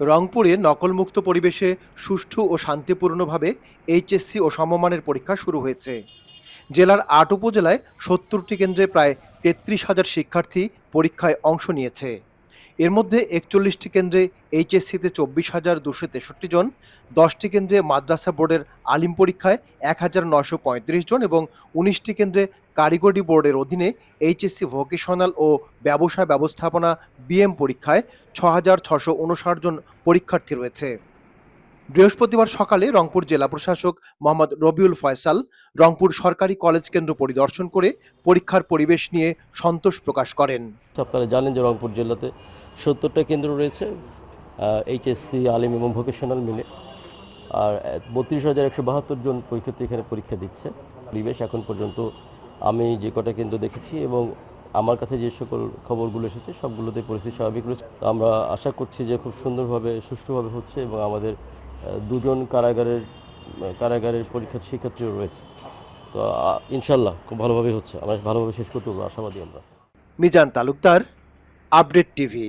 রংপুরে নকলমুক্ত পরিবেশে সুষ্ঠু ও শান্তিপূর্ণভাবে এইচএসসি ও সমমানের পরীক্ষা শুরু হয়েছে। জেলার আট উপজেলায় সত্তরটি কেন্দ্রে প্রায় তেত্রিশ হাজার শিক্ষার্থী পরীক্ষায় অংশ নিয়েছে। এর মধ্যে একচল্লিশটি কেন্দ্রে এইচএসসিতে চব্বিশ হাজার দুশো তেষট্টি জন, দশটি কেন্দ্রে মাদ্রাসা বোর্ডের আলিম পরীক্ষায় এক হাজার নশো পঁয়ত্রিশ জন এবং উনিশটি কেন্দ্রে কারিগরি বোর্ডের অধীনে এইচএসসি ভোকেশনাল ও ব্যবসায় ব্যবস্থাপনা বিএম পরীক্ষায় ছ হাজার ছশো উনষাট জন পরীক্ষার্থী রয়েছে। বৃহস্পতিবার সকালে রংপুর জেলা প্রশাসক মোহাম্মদ রবিউল ফয়সাল রংপুর সরকারি কলেজ কেন্দ্র পরিদর্শন করে পরীক্ষার পরিবেশ নিয়ে সন্তোষ প্রকাশ করেন। আপনারা জানেন যে রংপুর জেলাতে সত্তরটা কেন্দ্র রয়েছে এইচএসসি, আলিম এবং ভোকেশনাল মিলে। আর বত্রিশ হাজার একশো বাহাত্তর জন পরীক্ষার্থী এখানে পরীক্ষা দিচ্ছে। পরিবেশ এখন পর্যন্ত আমি যে কটা কেন্দ্র দেখেছি এবং আমার কাছে যে সকল খবরগুলো এসেছে, সবগুলোতে পরিস্থিতি স্বাভাবিক রয়েছে। আমরা আশা করছি যে খুব সুন্দরভাবে, সুষ্ঠুভাবে হচ্ছে এবং আমাদের দুজন কারাগারের কারাগারের পরীক্ষার শিক্ষার্থীও রয়েছে। তো ইনশাল্লাহ খুব ভালোভাবে হচ্ছে। আমরা ভালোভাবে শেষ করতে পারব, আশাবাদী আমরা। Mizan Talukdar update TV.